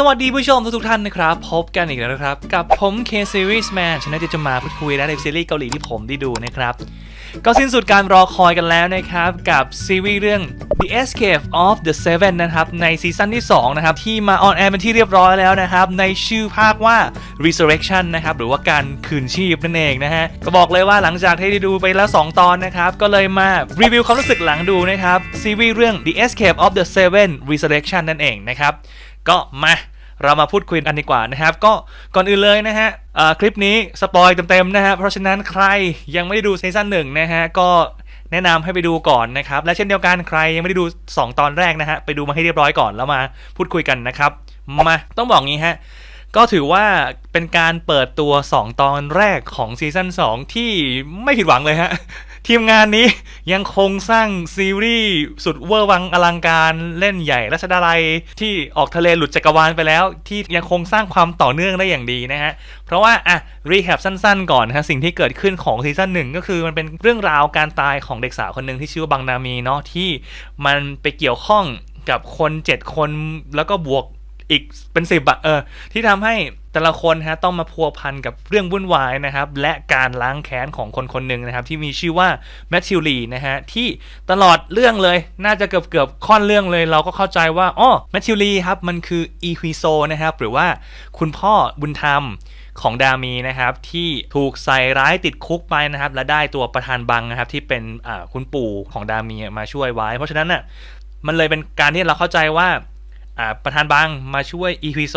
สวัสดีผู้ชมทุกท่านนะครับ พบกันอีกแล้วนะครับ กับผม K Series Man ชนะที่จะมาพูดคุยและในซีรีส์เกาหลีที่ผมได้ดูนะครับ ก็สิ้นสุดการรอคอยกันแล้วนะครับ กับซีรีส์เรื่อง The Escape of the Seven นะครับ ในซีซั่นที่ 2 นะครับ ที่มาออนแอร์เป็นที่เรียบร้อยแล้วนะครับ ในชื่อภาคว่า Resurrection นะครับ หรือว่าการคืนชีพนั่นเองนะฮะ ก็บอกเลยว่าหลังจากที่ได้ดูไปแล้ว 2 ตอนนะครับ ก็เลยมารีวิวความรู้สึกหลังดูนะครับซีรีส์เรื่อง The Escape of the Seven Resurrection นั่นเองนะครับก็มา เรามาพูดคุยกันดีกว่านะครับ ก็ก่อนอื่นเลยนะฮะคลิปนี้สปอยเต็มๆนะฮะเพราะฉะนั้นใครยังไม่ได้ดูซีซั่นหนึ่งนะฮะก็แนะนำให้ไปดูก่อนนะครับ และเช่นเดียวกันใครยังไม่ได้ดู 2 ตอนแรกนะฮะไปดูมาให้เรียบร้อยก่อนแล้วมาพูดคุยกันนะครับ มาต้องบอกงี้ฮะก็ถือว่าเป็นการเปิดตัว 2 ตอนแรกของซีซั่น2ที่ไม่ผิดหวังเลยฮะ ทีมงานนี้ยังคงสร้างซีรีส์สุดเวอร์วังอลังการเล่นใหญ่รัชดาลัยที่ออกทะเลหลุดจักรวาลไปแล้ว ที่ยังคงสร้างความต่อเนื่องได้อย่างดีนะฮะ เพราะว่าอะรีแคปสั้นๆ ก่อนนะฮะสิ่งที่เกิดขึ้นของซีซั่นหนึ่งก็คือมันเป็นเรื่องราวการตายของเด็กสาวคนหนึ่งที่ชื่อว่าบังนามีเนาะที่มันไปเกี่ยวข้องกับคน 7 คนแล้วก็บวก อีกเป็นสิบอะเออที่ทำให้แต่ละคนฮะต้องมาพัวพันกับเรื่องวุ่นวายนะครับ และการล้างแค้นของคนคนหนึ่งนะครับ ที่มีชื่อว่าแมทธิวลีนะฮะที่ตลอดเรื่องเลยน่าจะเกือบเกือบค่อนเรื่องเลย เราก็เข้าใจว่าอ๋อแมทธิวลีครับมันคืออีฮุยโซนะครับหรือว่าคุณพ่อบุญธรรมของดามีนะครับที่ถูกใส่ร้ายติดคุกไปนะครับ และได้ตัวประธานบังนะครับ ที่เป็นคุณปู่ของดามีมาช่วยไว้ เพราะฉะนั้นน่ะมันเลยเป็นการที่เราเข้าใจว่า ประธานบังมาช่วยอีควิโซ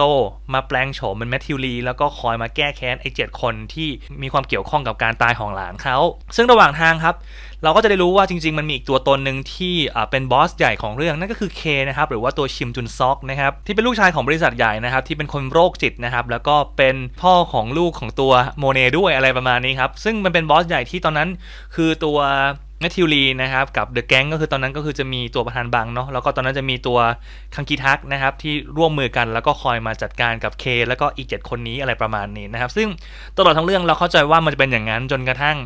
มาแปลงโฉมเป็นแมทธิวลี แล้วก็คอยมาแก้แค้นไอ้เจ็ดคนที่มีความเกี่ยวข้องกับการตายของหลานเขา ซึ่งระหว่างทางครับ เราก็จะได้รู้ว่าจริง ๆ มันมีอีกตัวตนหนึ่งที่เป็นบอสใหญ่ของเรื่องนั่นก็คือเคนะครับหรือว่าตัวชิมจุนซอกนะครับที่เป็นลูกชายของบริษัทใหญ่นะครับที่เป็นคนโรคจิตนะครับแล้วก็เป็นพ่อของลูกของตัวโมเนด้วยอะไรประมาณนี้ครับซึ่งมันเป็นบอสใหญ่ที่ตอนนั้น คือตัว แมทธิวลีนะครับกับเดอะแก๊งก็คือตอนนั้นก็คือจะมีตัวประธานบังเนาะแล้วก็ตอนนั้นจะมีตัวคังกีทักนะครับที่ร่วมมือกันแล้วก็คอยมาจัดการกับเคแล้วก็อีก 7 คนนี้อะไรประมาณนี้นะครับ ซึ่งตลอดทั้งเรื่องเราเข้าใจว่ามันจะเป็นอย่างนั้นจนกระทั่ง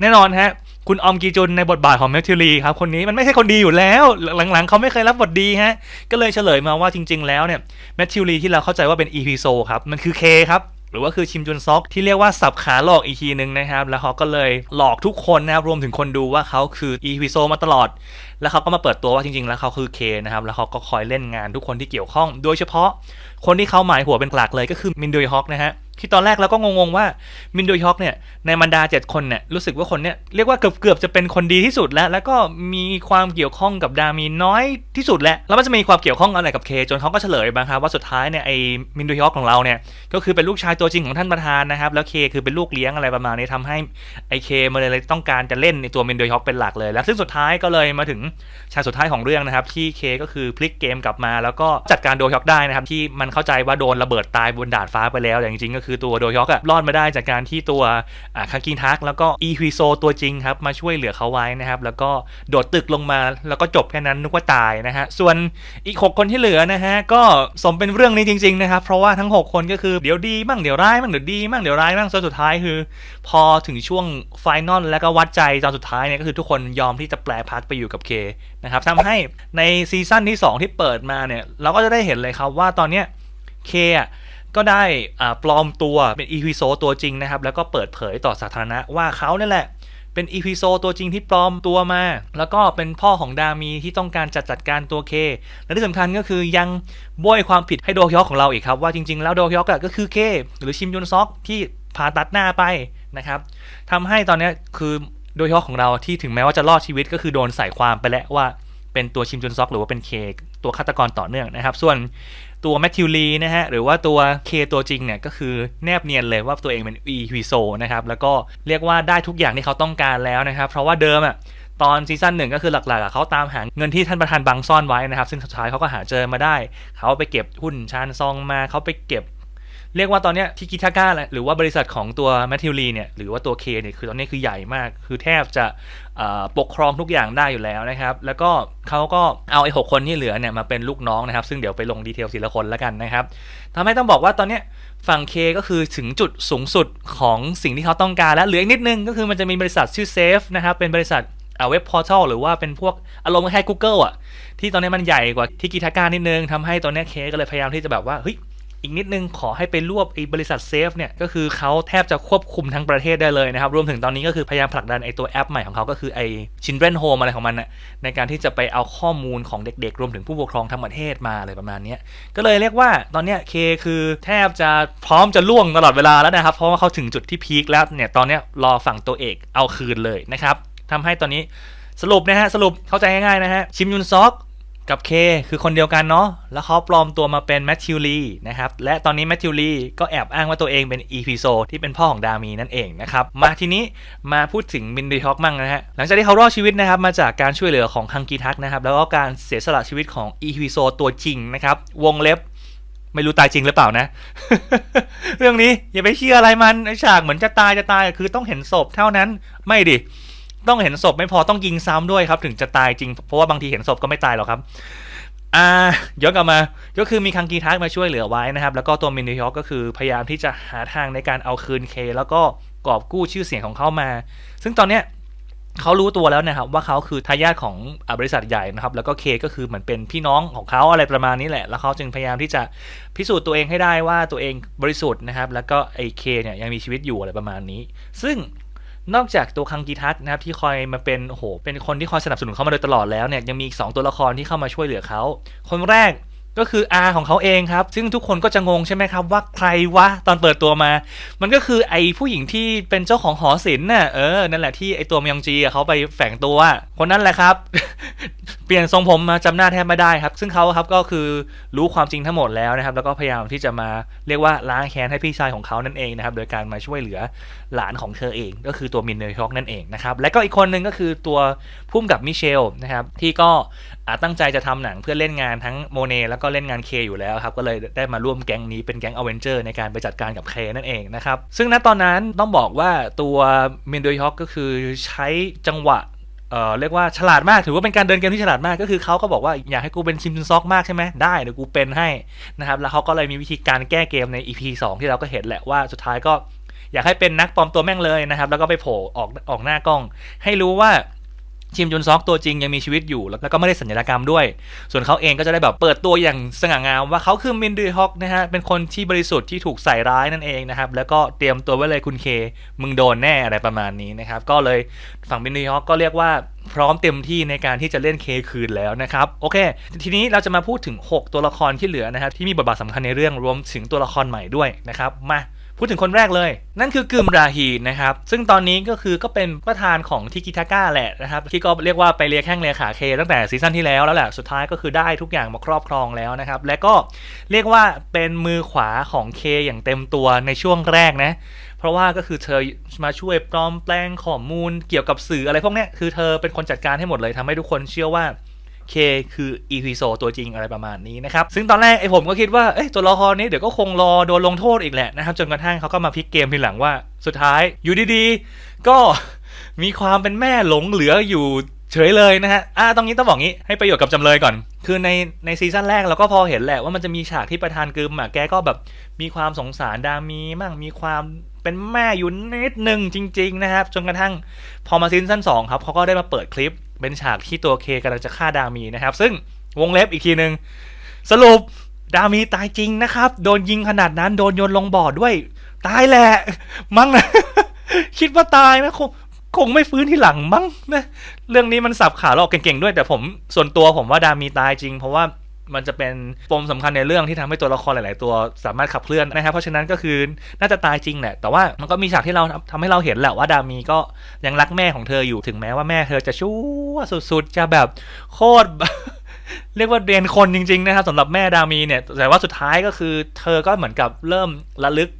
แน่นอนฮะคุณออมกีจุนในบทบาทของแมทธิวลีครับคนนี้มันไม่ใช่คนดีอยู่แล้ว หลังๆเขาไม่เคยรับบทดีฮะก็เลยเฉลยมาว่าจริง ๆ แล้วเนี่ยแมทธิวลีที่เราเข้าใจว่าเป็นอีพีโซครับมันคือเคครับ หรือว่าคือชิมจุนซอกที่เรียกว่าสับขาหลอกอีกทีนึงนะครับ แล้วเขาก็เลยหลอกทุกคนนะครับรวมถึงคนดูว่าเขาคืออีพิโซมาตลอด แล้วเขาก็มาเปิดตัวว่าจริง ๆ แล้วเขาคือเคนะครับแล้วเขาก็คอยเล่นงานทุกคนที่เกี่ยวข้อง โดยเฉพาะคนที่เขาหมายหัวเป็นหลักเลยก็คือมินโดยฮอกนะฮะ ที่ตอนแรกเราก็งงๆว่ามินโดยฮอกเนี่ยในบรรดา 7 คนเนี่ยรู้สึกว่าคนเนี่ยเรียกว่าเกือบๆจะเป็นคนดีที่สุดแล้ว แล้วก็มีความเกี่ยวข้องกับดามีน้อยที่สุดแล้ว แล้วมันจะมีความเกี่ยวข้องอะไรกับเคจนเขาก็เฉลยบ้างครับว่าสุดท้ายเนี่ยไอ้มินโดยฮอกของเราเนี่ยก็คือเป็นลูกชายตัวจริงของท่านประธานนะครับแล้วเคคือเป็นลูกเลี้ยงอะไรประมาณนี้ทำให้ไอเคมันเลยต้องการจะเล่นในตัวมินโดยฮอกเป็นหลักเลยแล้วซึ่งสุดท้ายก็เลยมาถึงฉากสุดท้ายของเรื่องนะครับที่เคก็คือพลิกเกมกลับมา แล้วก็จัดการโดยฮอกได้นะครับที่มันเข้าใจว่าโดนระเบิดตายบนดาดฟ้าไปแล้วแต่จริงๆก็คืือตัวโดยอกอะรอดมาได้จากการที่ตัวคากินทักแล้วก็อีฮุยโซตัวจริงครับมาช่วยเหลือเขาไว้นะครับแล้วก็โดดตึกลงมาแล้วก็จบแค่นั้นนึกว่าตายนะฮะส่วนอีก 6 คนที่เหลือนะฮะก็สมเป็นเรื่องนี้จริงๆนะครับเพราะว่าทั้ง 6 คนก็คือเดี๋ยวดีบ้างเดี๋ยวร้ายบ้างเดี๋ยวดีบ้างเดี๋ยวร้ายบ้างจนสุดท้ายคือ พอถึงช่วงไฟนอลแล้วก็วัดใจตอนสุดท้ายเนี่ยก็คือทุกคนยอมที่จะแปลพักไปอยู่กับเคนะครับทำให้ในซีซั่นที่ 2 ที่เปิดมาเนี่ยเราก็จะได้เห็นเลยครับว่าตอนเนี้ยเคอะ ก็ได้อ่าปลอมตัวเป็นอีพีโซตัวจริงนะครับ แล้วก็เปิดเผยต่อสาธารณะว่าเขาเนี่ยแหละเป็นอีพีโซตัวจริงที่ปลอมตัวมา แล้วก็เป็นพ่อของดามีที่ต้องการจัดจัดการตัวเค และที่สำคัญก็คือยังโบยความผิดให้โดฮยอกของเราอีกครับ ว่าจริงๆ แล้วโดฮยอกก็คือเค หรือชิมยุนซอกที่ผ่าตัดหน้าไปนะครับทำให้ตอนนี้คือโดฮยอกของเราที่ถึงแม้ว่าจะรอดชีวิตก็คือโดนใส่ความไปแล้วว่าเป็นตัวชิมจุนซอกหรือว่าเป็นเคตัวฆาตกรต่อเนื่องนะครับ ส่วน ตัวแมทธิวลีนะฮะหรือว่าตัวเคตัวจริงเนี่ยก็คือแนบเนียนเลยว่าตัวเองเป็นอีฮุยโซนะครับแล้วก็เรียกว่าได้ทุกอย่างที่เขาต้องการแล้วนะครับ เพราะว่าเดิมอะตอนซีซั่นหนึ่งก็คือหลักๆเขาตามหาเงินที่ท่านประธานบังซ่อนไว้นะครับ ซึ่งสุดท้ายเขาก็หาเจอมาได้ เขาไปเก็บหุ้นชานซองมาเขาไปเก็บ เรียกว่าตอนเนี้ยที่กิทาก้าหรือว่าบริษัทของตัวแมทธิวลีเนี่ยหรือว่าตัวเคเนี่ยคือตอนนี้คือใหญ่มาก คือแทบจะปกครองทุกอย่างได้อยู่แล้วนะครับ แล้วก็เขาก็เอาไอ้หกคนที่เหลือเนี่ยมาเป็นลูกน้องนะครับ ซึ่งเดี๋ยวไปลงดีเทลทีละคนแล้วกันนะครับทำให้ต้องบอกว่าตอนเนี้ยฝั่งเคก็คือถึงจุดสูงสุดของสิ่งที่เขาต้องการแล้วเหลืออีกนิดนึงก็คือมันจะมีบริษัทชื่อเซฟนะครับเป็นบริษัทเว็บพอร์ทัลหรือว่าเป็นพวกอารมณ์คล้ายๆ Google อะที่ตอนนี้มันใหญ่กว่าที่กิทาก้านิดนึงทำให้ตอนนี้เคก็เลยพยายามที่จะแบบว่าเฮ้ย อีกนิดนึงขอให้ไปรวบไอ้บริษัทเซฟเนี่ยก็คือเขาแทบจะควบคุมทั้งประเทศได้เลยนะครับ รวมถึงตอนนี้ก็คือพยายามผลักดันไอ้ตัวแอปใหม่ของเขาก็คือไอ้ Children Home อะไรของมันนะในการที่จะไปเอาข้อมูลของเด็กๆ รวมถึงผู้ปกครองทั้งประเทศมาอะไรประมาณนี้ก็เลยเรียกว่าตอนเนี้ยเคคือแทบจะพร้อมจะล่วงตลอดเวลาแล้วนะครับ เพราะว่าเขาถึงจุดที่พีคแล้วเนี่ยตอนเนี้ยรอฝั่งตัวเอกเอาคืนเลยนะครับทำให้ตอนนี้สรุปนะฮะสรุปเข้าใจง่ายๆนะฮะชิมยุนซอก กับเคคือคนเดียวกันเนาะ แล้วเขาปลอมตัวมาเป็นแมทธิวลีนะครับ และตอนนี้แมทธิวลีก็แอบอ้างว่าตัวเองเป็นอีพีโซที่เป็นพ่อของดามีนั่นเองนะครับ มาทีนี้มาพูดถึงมินดีฮอกมั่งนะฮะ หลังจากที่เขารอดชีวิตนะครับ มาจากการช่วยเหลือของคังกีทักนะครับ แล้วก็การเสียสละชีวิตของอีพีโซตัวจริงนะครับ วงเล็บไม่รู้ตายจริงหรือเปล่านะ เรื่องนี้อย่าไปเชื่ออะไรมันฉากเหมือนจะตายจะตายคือต้องเห็นศพเท่านั้นไม่ดิ ต้องเห็นศพไม่พอต้องยิงซ้ำด้วยครับ ถึงจะตายจริง เพราะว่าบางทีเห็นศพก็ไม่ตายหรอกครับอ่าย้อนกลับมาก็คือมีคังกีทักมาช่วยเหลือไว้นะครับ แล้วก็ตัวมินดิฮอกก็คือพยายามที่จะหาทางในการเอาคืนเค แล้วก็กอบกู้ชื่อเสียงของเขามา ซึ่งตอนเนี้ยเขารู้ตัวแล้วนะครับว่าเขาคือทายาทของอบริษัทใหญ่นะครับ แล้วก็เคก็คือเหมือนเป็นพี่น้องของเขาอะไรประมาณนี้แหละ แล้วเขาจึงพยายามที่จะพิสูจน์ตัวเองให้ได้ว่าตัวเองบริสุทธิ์นะครับ แล้วก็ไอเคเนี่ยยังมีชีวิตอยู่อะไรประมาณนี้ ซึ่ง นอกจากตัวคังกีทักนะครับที่คอยมาเป็นโอ้โหเป็นคนที่คอยสนับสนุนเขามาโดยตลอดแล้วเนี่ยยังมีอีกสองตัวละครที่เข้ามาช่วยเหลือเขาคนแรกก็คืออาของเขาเองครับ ซึ่งทุกคนก็จะงงใช่ไหมครับ ว่าใครวะตอนเปิดตัวมา มันก็คือไอผู้หญิงที่เป็นเจ้าของหอศิลป์น่ะเออนั่นแหละที่ไอตัวมยองจีเขาไปแฝงตัว คนนั้นแหละครับ ปลี่ยนทรงผมมาจำหน้าแทบไม่ได้ครับ ซึ่งเขาครับก็คือรู้ความจริงทั้งหมดแล้วนะครับ แล้วก็พยายามที่จะมาเรียกว่าล้างแค้นให้พี่ชายของเขานั่นเองนะครับ โดยการมาช่วยเหลือหลานของเธอเอง ก็คือตัวมินเนอร์ช็อกนั่นเองนะครับ และก็อีกคนหนึ่งก็คือตัวพุ่มกับมิเชลนะครับ ที่ก็ตั้งใจจะทำหนังเพื่อเล่นงานทั้งโมเนแล้วก็เล่นงานเคอยู่แล้วครับ ก็เลยได้มาร่วมแก๊งนี้เป็นแก๊งอเวนเจอร์ในการไปจัดการกับเคนั่นเองนะครับ ซึ่งณตอนนั้นต้องบอกว่าตัวมินเนอร์ช็อกก็คือใช้จังหวะ เอ่อเรียกว่าฉลาดมากถือว่าเป็นการเดินเกมที่ฉลาดมากก็คือเขาก็บอกว่าอยากให้กูเป็นคิมซุนซอกมากใช่ไหมได้เดี๋ยวกูเป็นให้นะครับแล้วเขาก็เลยมีวิธีการแก้เกมใน EP 2 ที่เราก็เห็นแหละว่าสุดท้ายก็อยากให้เป็นนักปลอมตัวแม่งเลยนะครับ แล้วก็ไปโผล่ออกออกหน้ากล้อง ให้รู้ว่า ชิมจุนซอกตัวจริงยังมีชีวิตอยู่ แล้วก็ไม่ได้สัญญากรรมด้วย ส่วนเขาเองก็จะได้แบบเปิดตัวอย่างสง่างามว่าเขาคือมินดูฮอกนะฮะ เป็นคนที่บริสุทธิ์ที่ถูกใส่ร้ายนั่นเองนะครับ แล้วก็เตรียมตัวไว้เลยคุณเค มึงโดนแน่อะไรประมาณนี้นะครับ ก็เลยฝั่งมินดูฮอกก็เรียกว่าพร้อมเต็มที่ในการที่จะเล่นเคคืนแล้วนะครับ โอเค ทีนี้เราจะมาพูดถึง 6 ตัวละครที่เหลือนะครับที่มีบทบาทสำคัญในเรื่องรวมถึงตัวละครใหม่ด้วยนะครับมา พูดถึงคนแรกเลย นั่นคือกึมราฮีนะครับ ซึ่งตอนนี้ก็คือก็เป็นประธานของทิกิทาก้าแหละนะครับ ที่ก็เรียกว่าไปเรียกแข้งเรียขาเค ตั้งแต่ซีซั่นที่แล้วแล้วแหละ สุดท้ายก็คือได้ทุกอย่างมาครอบครองแล้วนะครับ และก็เรียกว่าเป็นมือขวาของเคอย่างเต็มตัวในช่วงแรกนะ เพราะว่าก็คือเธอมาช่วยปลอมแปลงข้อมูลเกี่ยวกับสื่ออะไรพวกนี้คือเธอเป็นคนจัดการให้หมดเลยทำให้ทุกคนเชื่อว่า เคคือ อีพีโซตัวจริงอะไรประมาณนี้นะครับ ซึ่งตอนแรกไอ้ผมก็คิดว่าเอ้ยตัวละครนี้เดี๋ยวก็คงรอโดนลงโทษอีกแหละนะครับ จนกระทั่งเขาก็มาพลิกเกมทีหลังว่าสุดท้ายอยู่ดีๆ ก็มีความเป็นแม่หลงเหลืออยู่เฉยเลยนะฮะ อ่าตรงนี้ต้องบอกงี้ให้ประโยชน์กับจำเลยก่อน คือในในซีซั่นแรกเราก็พอเห็นแหละว่ามันจะมีฉากที่ประธานกึมอะแกก็แบบมีความสงสารดามีมั่งมีความเป็นแม่อยู่นิดนึงจริง ๆ นะครับ จนกระทั่งพอมาซีซั่นสองครับเขาก็ได้มาเปิดคลิป เป็นฉากที่ตัวเคกำลังจะฆ่าดามีนะครับ ซึ่งวงเล็บอีกทีหนึ่งสรุปดามีตายจริงนะครับ โดนยิงขนาดนั้นโดนโยนลงบ่อด้วย ตายแหละ มั้งนะ คิดว่าตายนะคงคงไม่ฟื้นที่หลังมั้งนะเรื่องนี้มันสับขาหลอกเก่งๆด้วย แต่ผมส่วนตัวผมว่าดามีตายจริง เพราะว่า มันจะเป็นปมสำคัญในเรื่องที่ทำให้ตัวละครหลาย ๆ ตัวสามารถขับเคลื่อนนะครับเพราะฉะนั้นก็คือน่าจะตายจริงแหละแต่ว่ามันก็มีฉากที่เราทำให้เราเห็นแหละว่าดามีก็ยังรักแม่ของเธออยู่ถึงแม้ว่าแม่เธอจะชั่วสุด ๆ จะแบบโคตรเรียกว่าเรียนคนจริง ๆ นะครับสำหรับแม่ดามีเนี่ยแต่ว่าสุดท้ายก็คือ เธอก็เหมือนกับเริ่มระลึก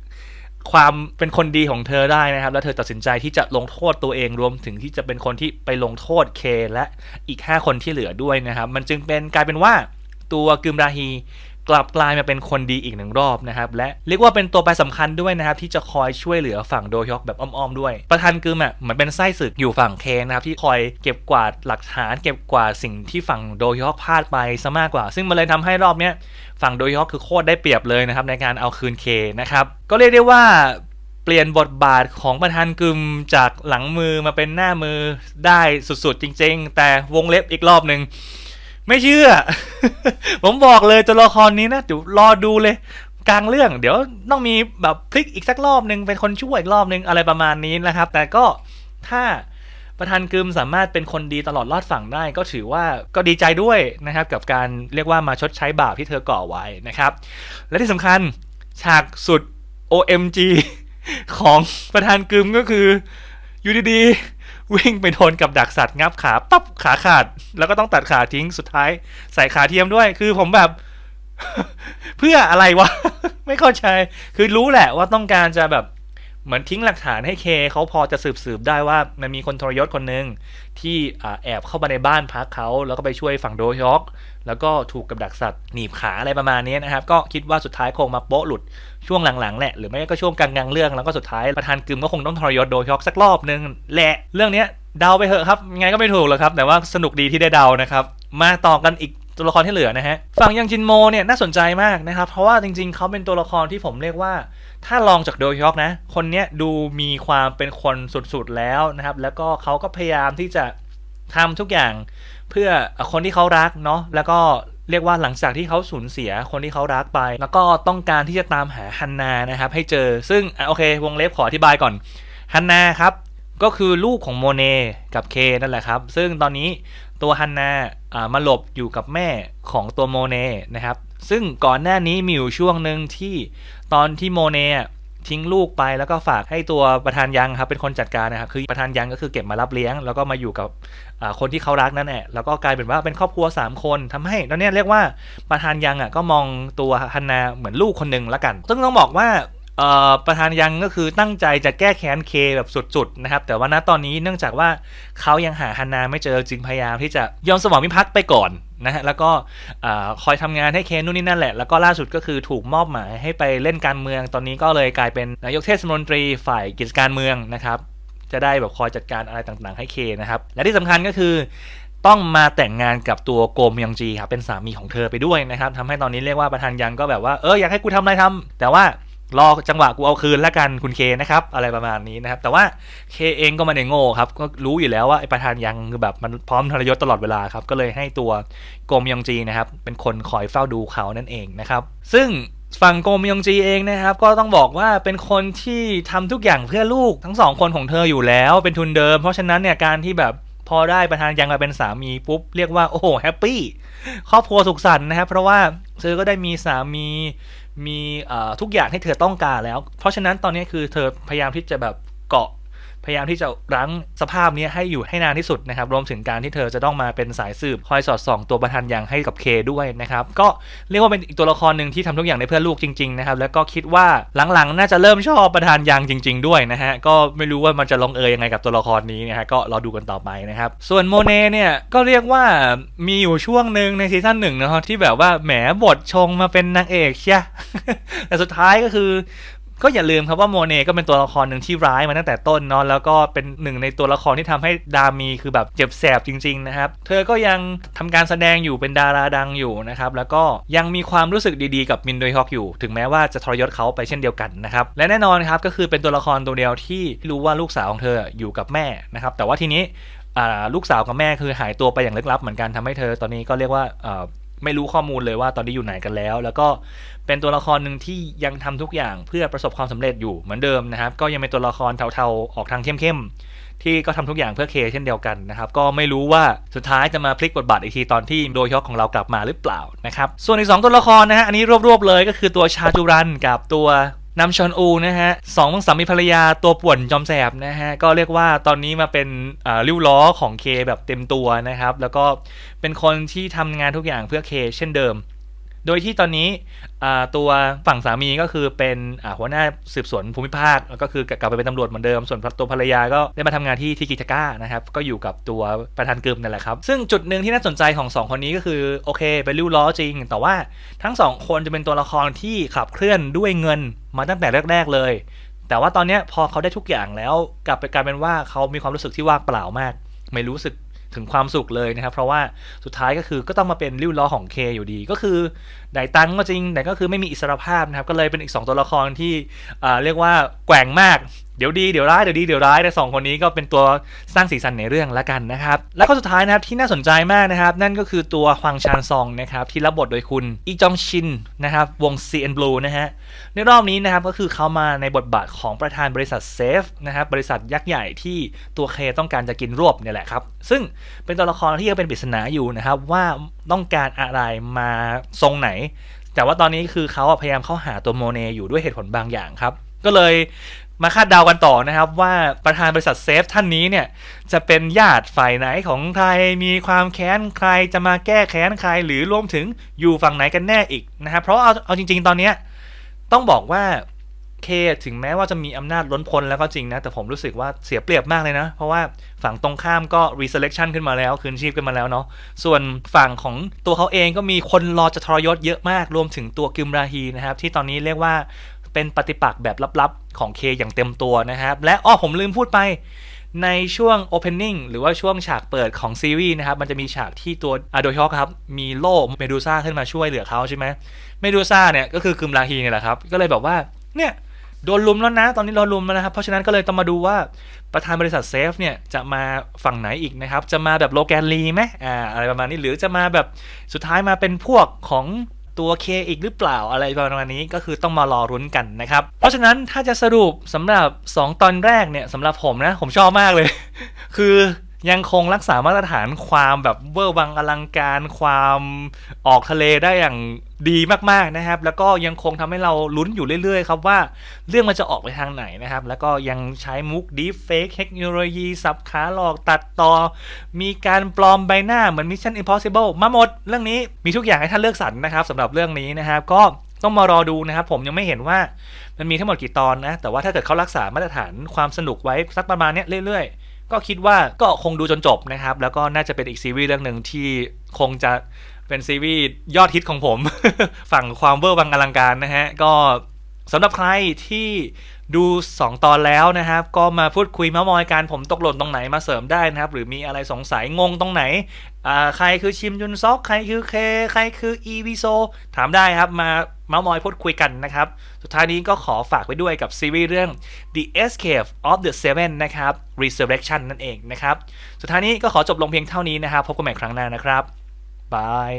ความเป็นคนดีของเธอได้นะครับ แล้วเธอตัดสินใจที่จะลงโทษตัวเองรวมถึงที่จะเป็นคนที่ไปลงโทษเคและอีก 5 คนที่เหลือด้วยนะครับ มันจึงเป็นกลายเป็นว่า ตัวกึมราฮีกลับกลายมาเป็นคนดีอีกหนึ่งรอบนะครับ และเรียกว่าเป็นตัวแปรสำคัญด้วยนะครับ ที่จะคอยช่วยเหลือฝั่งโดยอกแบบอ้อมๆด้วย ประธานกึมอะเหมือนเป็นไส้ศึกอยู่ฝั่งเคนนะครับ ที่คอยเก็บกวาดหลักฐาน เก็บกวาดสิ่งที่ฝั่งโดยอกพลาดไปซะมากกว่า ซึ่งมันเลยทำให้รอบเนี้ยฝั่งโดยอกคือโคตรได้เปรียบเลยนะครับในการเอาคืนเคนะครับก็เรียกได้ว่าเปลี่ยนบทบาทของประธานกึมจากหลังมือมาเป็นหน้ามือได้สุดๆจริง ๆ แต่วงเล็บอีกรอบหนึ่ง ไม่เชื่อ ผมบอกเลยตัวละครนี้นะเดี๋ยวรอดูเลยกลางเรื่อง เดี๋ยวต้องมีแบบพลิกอีกสักรอบหนึ่งเป็นคนช่วยอีกรอบหนึ่งอะไรประมาณนี้นะครับ แต่ก็ถ้าประธานกึมสามารถเป็นคนดีตลอดรอดฝั่งได้ ก็ถือว่าก็ดีใจด้วยนะครับ กับการเรียกว่ามาชดใช้บาปที่เธอก่อไว้นะครับ และที่สำคัญฉากสุด OMG ของประธานกึมก็คืออยู่ดีๆ วิ่งไปโดนกับดักสัตว์งับขาปั๊บขาขาด แล้วก็ต้องตัดขาทิ้งสุดท้าย ใส่ขาเทียมด้วย คือผมแบบ เพื่ออะไรวะ ไม่เข้าใจ คือรู้แหละว่าต้องการจะแบบ เหมือนทิ้งหลักฐานให้เคเขาพอจะสืบสืบได้ว่ามันมีคนทรยศคนหนึ่งที่แอบเข้ามาในบ้านพักเขาแล้วก็ไปช่วยฝั่งโดยอกแล้วก็ถูกกับดักสัตว์หนีบขาอะไรประมาณนี้นะครับ ก็คิดว่าสุดท้ายคงมาโป๊ะหลุดช่วงหลังๆแหละหรือไม่ก็ช่วงกลางๆเรื่องแล้วก็สุดท้ายประธานกึมก็คงต้องทรยศโดยอกสักรอบนึงแหละเรื่องนี้เดาไปเถอะครับยังไงก็ไม่ถูกหรอกครับ แต่ว่าสนุกดีที่ได้เดานะครับ มาต่อกันอีก ตัวละครที่เหลือนะฮะฝั่งยังจินโมเนี่ยน่าสนใจมากนะครับ เพราะว่าจริงๆ เขาเป็นตัวละครที่ผมเรียกว่า ถ้าลองจากโดยอกนะ คนเนี้ยดูมีความเป็นคนสุดๆแล้วนะครับ แล้วก็เขาก็พยายามที่จะทำทุกอย่างเพื่อคนที่เขารักเนาะแล้วก็เรียกว่าหลังจากที่เขาสูญเสียคนที่เขารักไป แล้วก็ต้องการที่จะตามหาฮันนานะครับให้เจอซึ่งอโอเควงเล็บขออธิบายก่อนฮันนาครับก็คือลูกของโมเนกับเคนั่นแหละครับ ซึ่งตอนนี้ ตัวฮันนาอ่ามาหลบอยู่กับแม่ของตัวโมเนนะครับ ซึ่งก่อนหน้านี้มีอยู่ช่วงหนึ่งที่ตอนที่โมเน่ทิ้งลูกไปแล้วก็ฝากให้ตัวประธานยังครับเป็นคนจัดการนะครับคือประธานยังก็คือเก็บมารับเลี้ยง แล้วก็มาอยู่กับอ่าคนที่เขารักนั่นแหละแล้วก็กลายเป็นว่าเป็นครอบครัว 3 คนทำให้ตอนนี้เรียกว่าประธานยังอะก็มองตัวฮันนาเหมือนลูกคนหนึ่งละกัน ซึ่งต้องบอกว่า ประธานยังก็คือตั้งใจจะแก้แค้นเคแบบสุดๆนะครับ แต่ว่าณตอนนี้เนื่องจากว่าเขายังหาฮันาไม่เจอจึงพยายามที่จะยอมสมองมิพักษ์ไปก่อนนะฮะแล้วก็คอยทำงานให้เคนู่นนี่นั่นแหละ แล้วก็ล่าสุดก็คือถูกมอบหมายให้ไปเล่นการเมือง ตอนนี้ก็เลยกลายเป็นนายกเทศมนตรีฝ่ายกิจการเมืองนะครับ จะได้แบบคอยจัดการอะไรต่างๆ ให้เคนะครับ และที่สำคัญก็คือต้องมาแต่งงานกับตัวโกมยองจีครับเป็นสามีของเธอไปด้วยนะครับทำให้ตอนนี้เรียกว่าประธานยังก็แบบว่าเอออยากให้กูทำอะไรทำแต่ว่า รอจังหวะกูเอาคืนแล้วกันคุณเคนะครับอะไรประมาณนี้นะครับ แต่ว่าเคเองก็มาในโง่ครับก็รู้อยู่แล้วว่าไอ้ประธานยังคือแบบมันพร้อมทรยศตลอดเวลาครับก็เลยให้ตัวโกมยองจีนะครับเป็นคนคอยเฝ้าดูเขานั่นเองนะครับซึ่งฝั่งโกมยองจีเองนะครับ ก็ต้องบอกว่าเป็นคนที่ทำทุกอย่างเพื่อลูกทั้งสองคนของเธออยู่แล้วเป็นทุนเดิม เพราะฉะนั้นเนี่ยการที่แบบพอได้ประธานยังมาเป็นสามีปุ๊บเรียกว่าโอ้โหแฮปปี้ครอบครัวสุขสันต์นะครับเพราะว่าเธอก็ได้มีสามี มีทุกอย่างให้เธอต้องการแล้ว เพราะฉะนั้นตอนนี้คือเธอพยายามที่จะแบบเกาะ พยายามที่จะรั้งสภาพนี้ให้อยู่ให้นานที่สุดนะครับรวมถึงการที่เธอจะต้องมาเป็นสายสืบคอยสอดส่องตัวประธานยังให้กับเคด้วยนะครับก็เรียกว่าเป็นอีกตัวละครหนึ่งที่ทำทุกอย่างในเพื่อลูกจริงๆนะครับแล้วก็คิดว่าหลังๆ น่าจะเริ่มชอบประธานยังจริง ๆ ด้วยนะฮะก็ไม่รู้ว่ามันจะลงเอยยังไงกับตัวละครนี้นะฮะก็รอดูกันต่อไปนะครับส่วนโมเน่เนี่ยก็เรียกว่ามีอยู่ช่วงหนึ่งในซีซั่นหนึ่งนะครับที่แบบว่าแหมบทชงมาเป็นนางเอกเชียแต่สุดท้ายก็คือ ก็อย่าลืมครับว่าโมเน่ก็เป็นตัวละครหนึ่งที่ร้ายมาตั้งแต่ต้นเนาะแล้วก็เป็นหนึ่งในตัวละครที่ทำให้ดามีคือแบบเจ็บแสบจริงๆนะครับ เธอก็ยังทำการแสดงอยู่เป็นดาราดังอยู่นะครับแล้วก็ยังมีความรู้สึกดีๆกับมินโดยฮอกอยู่ ถึงแม้ว่าจะทรยศเขาไปเช่นเดียวกันนะครับและแน่นอนครับก็คือเป็นตัวละครตัวเดียวที่รู้ว่าลูกสาวของเธออยู่กับแม่นะครับแต่ว่าทีนี้ลูกสาวกับแม่คือหายตัวไปอย่างลึกลับเหมือนกันทำให้เธอตอนนี้ก็เรียกว่า ไม่รู้ข้อมูลเลยว่าตอนนี้อยู่ไหนกันแล้ว แล้วก็เป็นตัวละครหนึ่งที่ยังทำทุกอย่างเพื่อประสบความสำเร็จอยู่เหมือนเดิมนะครับ ก็ยังเป็นตัวละครเทาๆออกทางเข้มๆที่ก็ทำทุกอย่างเพื่อเคเช่นเดียวกันนะครับ ก็ไม่รู้ว่าสุดท้ายจะมาพลิกบทบาทอีกทีตอนที่โดยฮอกของเรากลับมาหรือเปล่านะครับ ส่วนอีก2ตัวละครนะฮะอันนี้รวบๆเลยก็คือตัวชาจูรันกับตัว นำชอนอูนะฮะสองสามีภรรยาตัวป่วนจอมแสบนะฮะก็เรียกว่าตอนนี้มาเป็นริ้วล้อของเคแบบเต็มตัวนะครับ แล้วก็เป็นคนที่ทำงานทุกอย่างเพื่อเคเช่นเดิม โดยที่ตอนนี้ตัวฝั่งสามีก็คือเป็นหัวหน้าสืบสวนภูมิภาคแล้วก็คือกลับไปเป็นตำรวจเหมือนเดิม ส่วนตัวภรรยาก็ได้มาทำงานที่ที่กิจก้านะครับก็อยู่กับตัวประธานกึมนั่นแหละครับ ซึ่งจุดหนึ่งที่น่าสนใจของสองคนนี้ก็คือโอเคเป็นริ้วล้อจริง แต่ว่าทั้งสองคนจะเป็นตัวละครที่ขับเคลื่อนด้วยเงินมาตั้งแต่แรก ๆ เลย แต่ว่าตอนนี้พอเขาได้ทุกอย่างแล้วกลับไปกลายเป็นว่าเขามีความรู้สึกที่ว่างเปล่ามาก ไม่รู้สึก ถึงความสุขเลยนะครับ เพราะว่าสุดท้ายก็คือก็ต้องมาเป็นริ้วล้อของเคอยู่ดี ก็คือได้ตังก็จริงแต่ก็คือไม่มีอิสรภาพนะครับ ก็เลยเป็นอีก 2 ตัวละครที่เรียกว่าแกว่งมาก เดี๋ยวดีเดี๋ยวร้ายเดี๋ยวดีเดี๋ยวร้ายแต่สองคนนี้ก็เป็นตัวสร้างสีสันในเรื่องละกันนะครับ แล้วก็สุดท้ายนะครับที่น่าสนใจมากนะครับ นั่นก็คือตัวฮวังชานซองนะครับที่รับบทโดยคุณอีจองชินนะครับวง CN Blue นะฮะในรอบนี้นะครับก็คือเขามาในบทบาทของประธานบริษัทเซฟนะครับบริษัทยักษ์ใหญ่ที่ตัวเคต้องการจะกินรวบเนี่ยแหละครับ ซึ่งเป็นตัวละครที่ยังเป็นปริศนาอยู่นะครับว่าต้องการอะไรมาทรงไหน แต่ว่าตอนนี้คือเขาพยายามเข้าหาตัวโมเนอยู่ด้วยเหตุผลบางอย่างครับก็เลย มาคาดเดากันต่อนะครับ ว่าประธานบริษัทเซฟท่านนี้เนี่ยจะเป็นญาติฝ่ายไหนของใครมีความแค้นใครจะมาแก้แค้นใครหรือรวมถึงอยู่ฝั่งไหนกันแน่อีกนะครับเพราะเอาเอาจริง ๆ ตอนเนี้ยต้องบอกว่าเคถึงแม้ว่าจะมีอำนาจล้นพ้นแล้วก็จริงนะ แต่ผมรู้สึกว่าเสียเปรียบมากเลยนะ เพราะว่าฝั่งตรงข้ามก็ reselection ขึ้นมาแล้วคืนชีพขึ้นมาแล้วเนาะส่วนฝั่งของตัวเขาเองก็มีคนรอจะทรยศเยอะมาก รวมถึงตัวกิมราฮีนะครับ ที่ตอนนี้เรียกว่า เป็นปฏิปักษ์แบบลับๆ ของเคอย่างเต็มตัวนะครับ และอ้อผมลืมพูดไปในช่วง opening หรือว่าช่วงฉากเปิดของซีรีส์นะครับ มันจะมีฉากที่ตัวอโดยเฉพาะครับ มีโล่เมดูซ่าขึ้นมาช่วยเหลือเขาใช่ไหมเมดูซ่าเนี่ยก็คือคืมราฮีเนี่ยแหละครับ ก็เลยแบบว่าเนี่ยโดนลุมแล้วนะ ตอนนี้โดนลุมแล้วนะครับ เพราะฉะนั้นก็เลยต้องมาดูว่าประธานบริษัทเซฟเนี่ยจะมาฝั่งไหนอีกนะครับ จะมาแบบโลแกนลีไหมอ่าอะไรประมาณนี้หรือจะมาแบบสุดท้ายมาเป็นพวกของ ตัวเคอีกหรือเปล่าอะไรประมาณนี้ก็คือต้องมารอรุ้นกันนะครับ เพราะฉะนั้นถ้าจะสรุปสำหรับ 2 ตอนแรกเนี่ยสำหรับผมนะผมชอบมากเลย คือยังคงรักษามาตรฐานความแบบเวอร์วังอลังการความออกทะเลได้อย่าง ดีมากๆนะครับ แล้วก็ยังคงทำให้เราลุ้นอยู่เรื่อยๆ ครับว่าเรื่องมันจะออกไปทางไหนนะครับ แล้วก็ยังใช้มุกดีเฟกเทคโนโลยีสับขาหลอกตัดต่อ มีการปลอมใบหน้าเหมือน Mission Impossible มาหมด เรื่องนี้มีทุกอย่างให้ท่านเลือกสรรนะครับสำหรับเรื่องนี้นะครับก็ต้องมารอดูนะครับ ผมยังไม่เห็นว่ามันมีทั้งหมดกี่ตอนนะ แต่ว่าถ้าเกิดเขารักษามาตรฐานความสนุกไว้สักประมาณนี้เรื่อยๆ ก็คิดว่าก็คงดูจนจบนะครับ แล้วก็น่าจะเป็นอีกซีรีส์เรื่องหนึ่งที่คงจะ เป็นซีรีส์ยอดฮิตของผม ฝั่งความเวอร์วังอลังการนะฮะ ก็สำหรับใครที่ดู 2 ตอนแล้วนะครับ ก็มาพูดคุยมามอยกันผมตกหล่นตรงไหนมาเสริมได้นะครับ หรือมีอะไรสงสัยงงตรงไหนใครคือชิมจุนซอก ใครคือเค ใครคืออีวีโซ ถามได้ครับ มาเมามอยพูดคุยกันนะครับ สุดท้ายนี้ก็ขอฝากไว้ด้วยกับซีรีส์เรื่อง The Escape of the Seven นะครับ Resurrection นั่นเองนะครับ สุดท้ายนี้ก็ขอจบลงเพียงเท่านี้นะครับ พบกันใหม่ครั้งหน้านะครับ บาย